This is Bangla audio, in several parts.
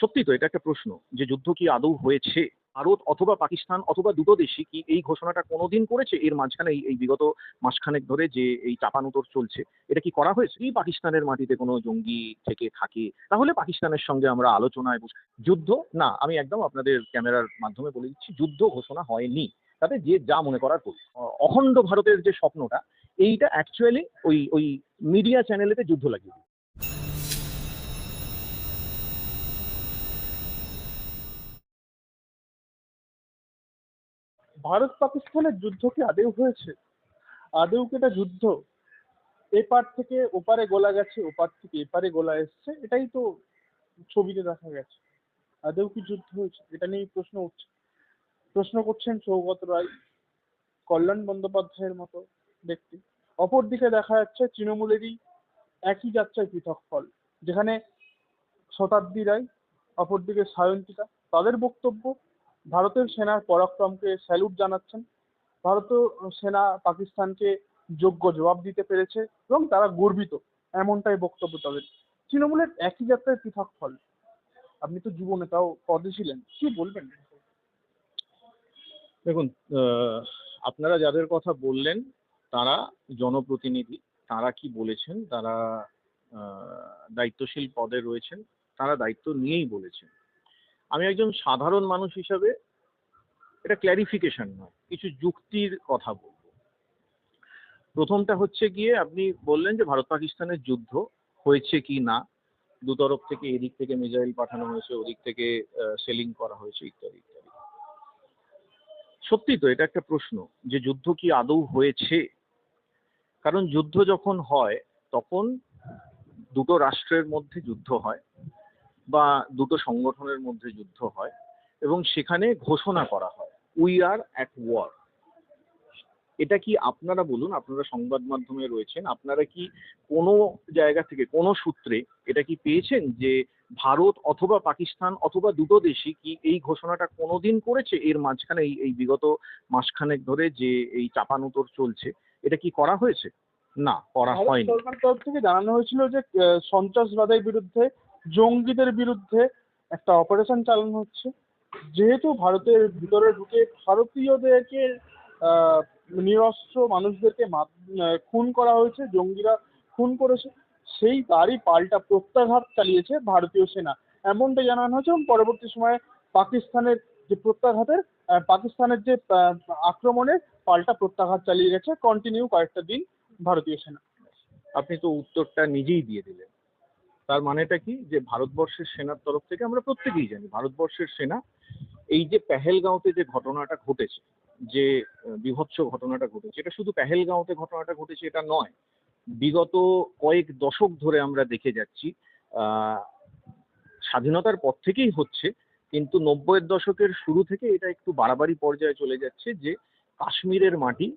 সত্যি তো, এটা একটা প্রশ্ন যে যুদ্ধ কি আদৌ হয়েছে? ভারত অথবা পাকিস্তান অথবা দুটো দেশই কি এই ঘোষণাটা কোনোদিন করেছে? এর মাঝখানে এই- এই বিগত মাসখানেক ধরে যে এই চাপানুতর চলছে, এটা কি করা হয়েছে? কি পাকিস্তানের মাটিতে কোনো জঙ্গি থেকে থাকে? তাহলে পাকিস্তানের সঙ্গে আমরা আলোচনায় বস, যুদ্ধ? না, আমি একদম আপনাদের ক্যামেরার মাধ্যমে বলে দিচ্ছি, যুদ্ধ ঘোষণা হয়নি। তাতে যে যা মনে করার করুন অ- অখণ্ড ভারতের যে স্বপ্নটা, এইটা অ্যাকচুয়ালি ওই ওই মিডিয়া চ্যানেলেতে যুদ্ধ লাগিয়ে ভারত পাকিস্তানের যুদ্ধ কি আদেও হয়েছে? আদেও কি এটা যুদ্ধ? এপার থেকে ওপারে গোলা গেছে ওপার থেকে এপারে গোলা এসছে, এটাই তো ছবিতে দেখা গেছে। আদেও কি যুদ্ধ হয়েছে? এটা নিয়েই প্রশ্ন উঠছে। প্রশ্ন করছেন সৌগত রায়, কল্যাণ বন্দ্যোপাধ্যায়ের মতো ব্যক্তি। অপরদিকে দেখা যাচ্ছে তৃণমূলেরই একই যাত্রায় পৃথক ফল, যেখানে শতাব্দী রায়, অপরদিকে সায়ন্তিকা। তাদের বক্তব্য ভারতের সেনার পরাক্রমকে স্যালুট জানাচ্ছেন। ভারতীয় সেনা পাকিস্তানকে যোগ্য জবাব দিতে পেরেছে এবং তারা গর্বিত, এমনটাই বক্তব্য তাদের। তৃণমূলের একই যাত্রায় পৃথক ফল। আপনি তো যুব নেতাও পদে ছিলেন, কি বলবেন? দেখুন আপনারা যাদের কথা বললেন, তারা জনপ্রতিনিধি, তারা কি বলেছেন, তারা দায়িত্বশীল পদে রয়েছেন, তারা দায়িত্ব নিয়েই বলেছেন। আমি একজন সাধারণ মানুষ হিসাবে এটা ক্ল্যারিফিকেশন নয়, কিছু যুক্তির কথা বলব। প্রথমটা হচ্ছে গিয়ে আপনি বললেন যে ভারত পাকিস্তানের যুদ্ধ হয়েছে কি না দুতরফ থেকে এদিক থেকে মিসাইল পাঠানো হয়েছে, ওদিক থেকে সেলিং করা হয়েছে ইত্যাদি ইত্যাদি। সত্যি তো এটা একটা প্রশ্ন যে যুদ্ধ কি আদৌ হয়েছে? কারণ যুদ্ধ যখন হয়, তখন দুটো রাষ্ট্রের মধ্যে যুদ্ধ হয়। বা দুটো সংগঠনের মধ্যে যুদ্ধ হয় এবং সেখানে ঘোষণা করা হয় উই আর অ্যাট ওয়ার এটা কি আপনারা বলুন আপনারা সংবাদ মাধ্যমে রয়েছেন আপনারা কি কোনো জায়গা থেকে কোনো সূত্রে এটা কি পেয়েছেন যে ভারত অথবা পাকিস্তান অথবা দুটো দেশই কি এই ঘোষণাটা কোনোদিন করেছে? এর মাঝখানে এই এই বিগত মাসখানেক ধরে যে এই চাপানুতর চলছে এটা কি করা হয়েছে? না করা হয়নি। সরকারের তরফ থেকে জানানো হয়েছিল যে সন্ত্রাসবাদের বিরুদ্ধে জঙ্গিদের বিরুদ্ধে একটা অপারেশন চালানো হচ্ছে। যেহেতু ভারতের ভিতরে ঢুকে ভারতীয়দেরকে নিরস্ত্র মানুষদেরকে খুন করা হয়েছে জঙ্গিরা খুন করেছে সেই তারই পাল্টা প্রত্যাঘাত চালিয়েছে ভারতীয় সেনা। এমনটা জানানো হয়েছে এবং পরবর্তী সময়ে পাকিস্তানের যে প্রত্যাঘাতের পাকিস্তানের যে আহ, আক্রমণের পাল্টা প্রত্যাঘাত চালিয়ে গেছে। কন্টিনিউ কয়েকটা দিন ভারতীয় সেনা। আপনি তো উত্তরটা নিজেই দিয়ে দিলেন। তার মানেটা কি? যে ভারতবর্ষের সেনার তরফ থেকে আমরা প্রত্যেকেই জানি, ভারতবর্ষের সেনা এই যে পেহেলগাঁওতে যে ঘটনাটা ঘটেছে, যে বীভৎস ঘটনাটা ঘটেছে, এটা শুধু পেহেলগাঁওতে ঘটনাটা ঘটেছে, এটা নয়। বিগত কয়েক দশক ধরে আমরা দেখে যাচ্ছি স্বাধীনতার পর থেকেই হচ্ছে, কিন্তু নব্বইয়ের দশকের শুরু থেকে এটা একটু বাড়াবাড়ি পর্যায়ে চলে যাচ্ছে যে কাশ্মীরের মাটি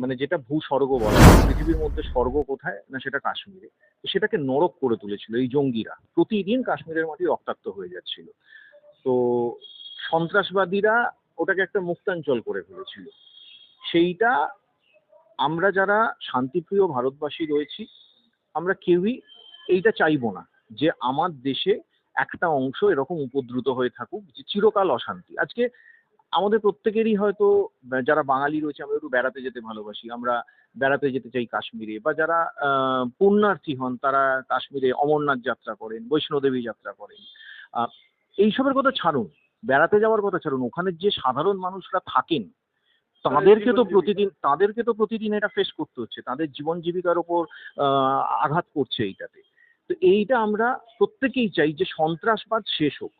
মানে যেটা ভূস্বর্গ বলা পৃথিবীর মধ্যে স্বর্গ কোথায়? না, সেটা কাশ্মীরে। তো সেটাকে নরক করে তুলেছিল এই জঙ্গিরা। প্রতিদিন কাশ্মীরের মাটি রক্তাক্ত হয়ে যাচ্ছিল। তো সন্ত্রাসবাদীরা ওটাকে একটা মুক্তাঞ্চল করে ফেলেছিল। সেইটা আমরা যারা শান্তিপ্রিয় ভারতবাসী রয়েছি, আমরা কেউই এইটা চাইব না যে আমার দেশে একটা অংশ এরকম উপদ্রুত হয়ে থাকুক, যে চিরকাল অশান্তি। আজকে আমাদের প্রত্যেকেরই হয়তো যারা বাঙালি রয়েছে আমরা একটু বেড়াতে যেতে ভালোবাসি। আমরা বেড়াতে যেতে চাই কাশ্মীরে। বা যারা পুণ্যার্থী হন তারা কাশ্মীরে অমরনাথ যাত্রা করেন বৈষ্ণোদেবী যাত্রা করেন। এইসবের কথা ছাড়ুন। বেড়াতে যাওয়ার কথা ছাড়ুন। ওখানে যে সাধারণ মানুষরা থাকেন তাদেরকে তো প্রতিদিন তাদেরকে তো প্রতিদিন এটা ফেস করতে হচ্ছে। তাদের জীবন জীবিকার ওপর আঘাত করছে এইটাতে। তো এইটা আমরা প্রত্যেকেই চাই যে সন্ত্রাসবাদ শেষ হোক।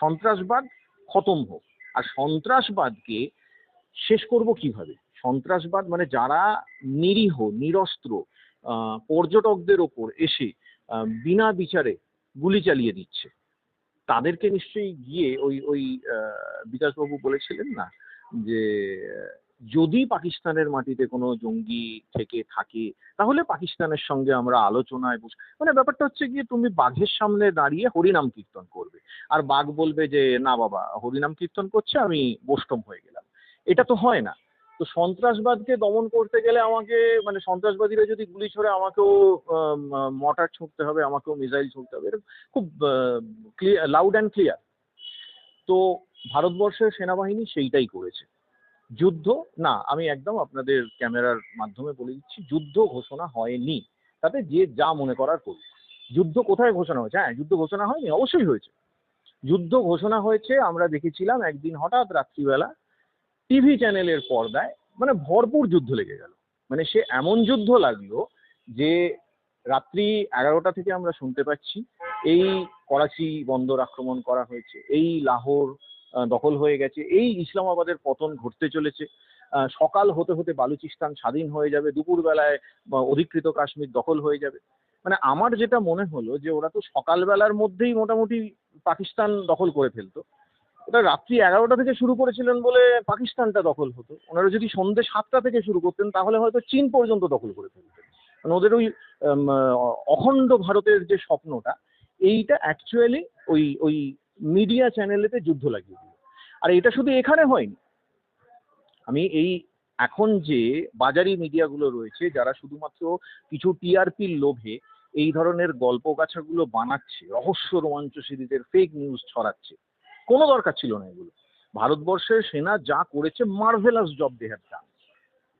সন্ত্রাসবাদ খতম হোক। আর সন্ত্রাসবাদকে শেষ করব কীভাবে? সন্ত্রাসবাদ মানে যারা নিরীহ, নিরস্ত্র পর্যটকদের ওপর এসে বিনা বিচারে গুলি চালিয়ে দিচ্ছে। তাদেরকে নিশ্চয়ই গিয়ে ওই ওই বিকাশবাবু বলেছিলেন না যে, যদি পাকিস্তানের মাটিতে কোনো জঙ্গি থেকে থাকে, তাহলে পাকিস্তানের সঙ্গে আমরা আলোচনায় বস মানে ব্যাপারটা হচ্ছে গিয়ে তুমি বাঘের সামনে দাঁড়িয়ে হরিনাম কীর্তন করবে। আর বাঘ বলবে যে, না বাবা, হরিনাম কীর্তন করছে, আমি বৈষ্ণব হয়ে গেলাম। এটা তো হয় না। তো সন্ত্রাসবাদকে দমন করতে গেলে আমাকে মানে সন্ত্রাসবাদীরা যদি গুলি ছোড়ে, আমাকেও মটার ছুঁড়তে হবে, আমাকেও মিসাইল ছুঁড়তে হবে। এটা খুব ক্লিয়ার লাউড অ্যান্ড ক্লিয়ার তো ভারতবর্ষের সেনাবাহিনী সেইটাই করেছে। যুদ্ধ, না, আমি একদম আপনাদের ক্যামেরার মাধ্যমে বলে দিচ্ছি, যুদ্ধ ঘোষণা হয়নি। তাতে যে যা মনে করার করুক। যুদ্ধ কোথায় ঘোষণা হয়েছে? হ্যাঁ যুদ্ধ ঘোষণা হয়নি, অবশ্যই হয়েছে। যুদ্ধ ঘোষণা হয়েছে, আমরা দেখেছিলাম একদিন হঠাৎ রাত্রিবেলা টিভি চ্যানেলের পর্দায় মানে ভরপুর যুদ্ধ লেগে গেল। মানে সে এমন যুদ্ধ লাগল যে রাত্রি এগারোটা থেকে আমরা শুনতে পাচ্ছি, এই করাচি বন্দর আক্রমণ করা হয়েছে, এই লাহোর দখল হয়ে গেছে, এই ইসলামাবাদের পতন ঘটতে চলেছে। সকাল হতে হতে বালুচিস্তান স্বাধীন হয়ে যাবে, দুপুরবেলায় অধিকৃত কাশ্মীর দখল হয়ে যাবে। মানে আমার যেটা মনে হলো যে ওরা তো সকালবেলার মধ্যেই মোটামুটি পাকিস্তান দখল করে ফেলতো। ওটা রাত্রি এগারোটা থেকে শুরু করেছিলেন বলে পাকিস্তানটা দখল হতো। ওনারা যদি সন্ধ্যে সাতটা থেকে শুরু করতেন, তাহলে হয়তো চীন পর্যন্ত দখল করে ফেলতেন। মানে ওদের ওই অখণ্ড ভারতের যে স্বপ্নটা, এইটা অ্যাকচুয়ালি ওই ওই মিডিয়া চ্যানেলেতে যুদ্ধ লাগিয়ে দিল। আর এটা শুধু এখানে হয়নি। আমি এই এখন যে বাজারি মিডিয়াগুলো রয়েছে, যারা শুধুমাত্র কিছু টিআরপির লোভে এই ধরনের গল্প গাছাগুলো বানাচ্ছে, রহস্য রোমাঞ্চ সিরিজের ফেক নিউজ ছড়াচ্ছে। কোনো দরকার ছিল না এগুলো। ভারতবর্ষের সেনা যা করেছে মার্ভেলাস জব দে হ্যাভ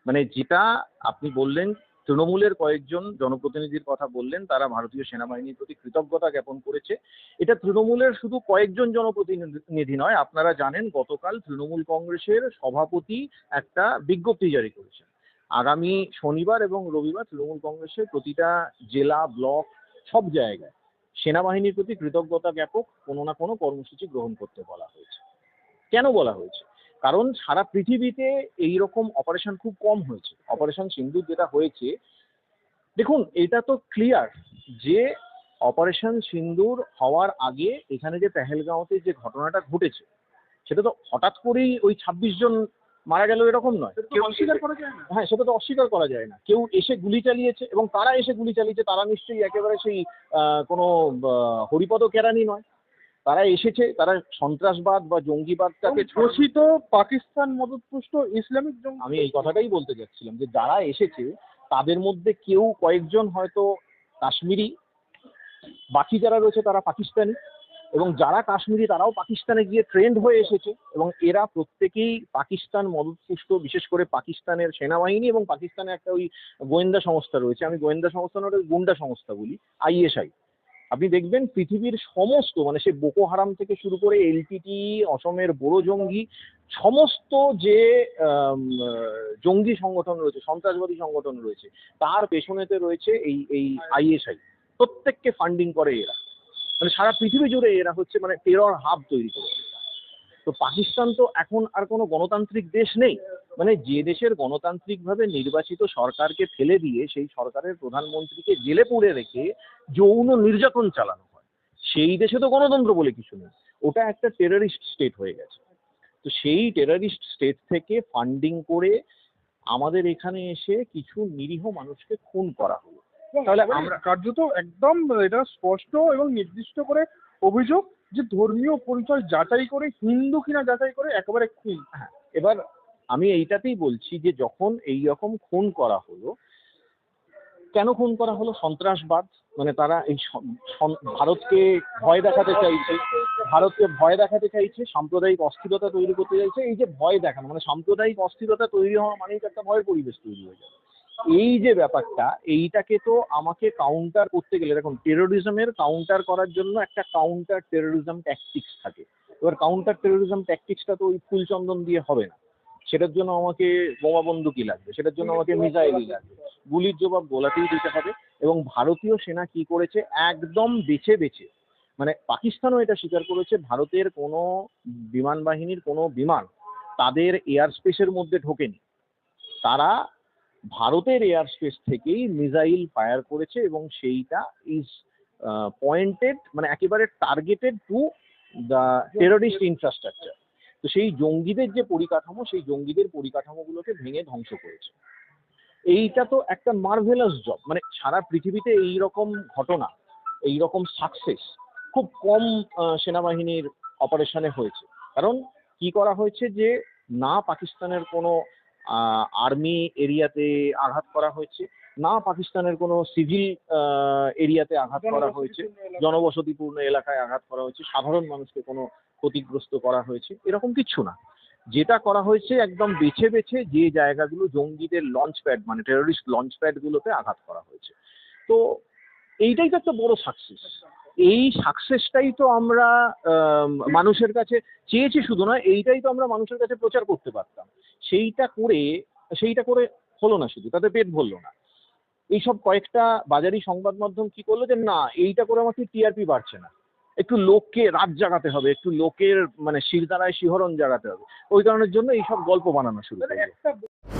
মানে যেটা আপনি বললেন, তৃণমূলের কয়েকজন জনপ্রতিনিধির কথা বললেন, তারা ভারতীয় সেনাবাহিনীর প্রতি কৃতজ্ঞতা জ্ঞাপন করেছে। এটা তৃণমূলের শুধু কয়েকজন জনপ্রতিনিধি নয়, আপনারা জানেন গতকাল তৃণমূল কংগ্রেসের সভাপতি একটা বিজ্ঞপ্তি জারি করেছেন। আগামী শনিবার এবং রবিবার তৃণমূল কংগ্রেসের প্রতিটা জেলা, ব্লক, সব জায়গায় সেনাবাহিনীর প্রতি কৃতজ্ঞতা জ্ঞাপক, কোনো না কোনো কর্মসূচি গ্রহণ করতে বলা হয়েছে। কেন বলা হয়েছে? কারণ সারা পৃথিবীতে এই রকম অপারেশন খুব কম হয়েছে। অপারেশন সিন্দুর যেটা হয়েছে, দেখুন, এটা তো ক্লিয়ার যে অপারেশন সিন্দুর হওয়ার আগে এখানে যে পেহেলগাঁওতে যে ঘটনাটা ঘটেছে, সেটা তো হঠাৎ করেই ওই ছাব্বিশ জন মারা গেল এরকম নয়। কেউ অস্বীকার করা যায় না। হ্যাঁ সেটা তো অস্বীকার করা যায় না। কেউ এসে গুলি চালিয়েছে এবং তারা এসে গুলি চালিয়েছে তারা নিশ্চয়ই একেবারে সেই কোনো হরিপদ কেরানি নয়। তারা এসেছে তারা সন্ত্রাসবাদ বা জঙ্গিবাদটাকে ঘোষিত পাকিস্তান মদতপুষ্ট ইসলামিক জঙ্গি আমি এই কথাটাই বলতে যাচ্ছিলাম যে যারা এসেছে তাদের মধ্যে কেউ কয়েকজন হয়তো কাশ্মীরি বাকি যারা রয়েছে তারা পাকিস্তানি। এবং যারা কাশ্মীরি, তারাও পাকিস্তানে গিয়ে ট্রেন্ড হয়ে এসেছে এবং এরা প্রত্যেকেই পাকিস্তান মদতপুষ্ট, বিশেষ করে পাকিস্তানের সেনাবাহিনী এবং পাকিস্তানে একটা ওই গোয়েন্দা সংস্থা রয়েছে। আমি গোয়েন্দা সংস্থা ওটা গুন্ডা সংস্থা বলি, আইএসআই। আপনি দেখবেন পৃথিবীর সমস্ত মানে সে বোকো হারাম থেকে শুরু করে এলটিটি অসমের বড় জঙ্গি, সমস্ত যে জঙ্গি সংগঠন রয়েছে, সন্ত্রাসবাদী সংগঠন রয়েছে, তার পেছনেতে রয়েছে এই এই আইএসআই। প্রত্যেককে ফান্ডিং করে এরা। মানে সারা পৃথিবী জুড়ে এরা হচ্ছে মানে টেরর হাব তৈরি করেছে তো পাকিস্তান তো এখন আর কোনো গণতান্ত্রিক দেশ নেই। মানে যে দেশের গণতান্ত্রিকভাবে নির্বাচিত সরকারকে ফেলে দিয়ে সেই সরকারের প্রধানমন্ত্রীকে জেলে পুড়ে রেখে যৌন নির্যাতন চালানো হয়। সেই দেশে তো গণতন্ত্র বলে কিছু নেই। ওটা একটা টেররিস্ট স্টেট হয়ে গেছে। তো সেই টেররিস্ট স্টেট থেকে ফান্ডিং করে আমাদের এখানে এসে কিছু নিরীহ মানুষকে খুন করা হলো। তাহলে আমরা কার্যত একদম এটা স্পষ্ট এবং নির্দিষ্ট করে অভিযোগ যে ধর্মীয় পরিচয় যাচাই করে হিন্দু কিনা যাচাই করে একেবারে খুন। এবার আমি এইটাতেই বলছি যে যখন এই রকম খুন করা হলো কেন খুন করা হলো? সন্ত্রাসবাদ মানে তারা এই ভারতকে ভয় দেখাতে চাইছে ভারতকে ভয় দেখাতে চাইছে সাম্প্রদায়িক অস্থিরতা তৈরি করতে চাইছে। এই যে ভয় দেখানো মানে সাম্প্রদায়িক অস্থিরতা তৈরি হওয়া মানেই একটা ভয়ের পরিবেশ তৈরি হয়ে যাবে। এই যে ব্যাপারটা, এইটাকে তো আমাকে কাউন্টার করতে গেলে, দেখুন টেরোরিজমের কাউন্টার করার জন্য একটা কাউন্টার টেরোরিজম ট্যাকটিক্স থাকে। এবার কাউন্টার টেরোরিজম ট্যাকটিক্সটা তো ওই ফুলচন্দন দিয়ে হবে না। সেটার জন্য আমাকে বোমা বন্দুকই লাগবে, সেটার জন্য আমাকে মিসাইলই লাগবে। গুলির জবাব গোলাতেই দিতে হবে এবং ভারতীয় সেনা কি করেছে? একদম বেছে বেছে মানে পাকিস্তানও এটা স্বীকার করেছে, ভারতের কোনো বিমান বাহিনীর কোনো বিমান তাদের এয়ার স্পেসের মধ্যে ঢোকেনি। তারা ভারতের এয়ার স্পেস থেকেই মিসাইল ফায়ার করেছে এবং সেইটা ইজ পয়েন্টেড মানে একেবারে targeted to the terrorist infrastructure তো সেই জঙ্গিদের যে পরিকাঠামো, সেই জঙ্গিদের পরিকাঠামোগুলোকে ভেঙে ধ্বংস করেছে। এইটা তো একটা মার্ভেলাস জব মানে সারা পৃথিবীতে এই রকম ঘটনা এই রকম সাকসেস খুব কম সেনাবাহিনীর অপারেশনে হয়েছে। কারণ কি করা হয়েছে যে, না পাকিস্তানের কোনো আর্মি এরিয়াতে আঘাত করা হয়েছে। না পাকিস্তানের কোনো সিভিল এরিয়াতে আঘাত করা হয়েছে। জনবসতিপূর্ণ এলাকায় আঘাত করা হয়েছে। সাধারণ মানুষকে কোনো ক্ষতিগ্রস্ত করা হয়েছে। এরকম কিচ্ছু না। যেটা করা হয়েছে একদম বেছে বেছে যে জায়গাগুলো জঙ্গিদের লঞ্চ প্যাড মানে টেরোরিস্ট লঞ্চ প্যাডগুলোতে আঘাত করা হয়েছে। তো এইটাই তো একটা বড় সাকসেস এই সাকসেসটাই তো আমরা মানুষের কাছে চেয়েছি শুধু না এইটাই তো আমরা মানুষের কাছে প্রচার করতে পারতাম। সেইটা করে সেইটা করে হলো না শুধু তাতে পেট ভরলো না। এইসব কয়েকটা বাজারি সংবাদ মাধ্যম কি করল যে না এইটা করে আমাকে টিআরপি বাড়ছে না। একটু লোককে রাত জাগাতে হবে একটু লোকের মানে শিরদাঁড়ায় শিহরণ জাগাতে হবে। ওই কারণের জন্য এইসব গল্প বানানো শুরু করল।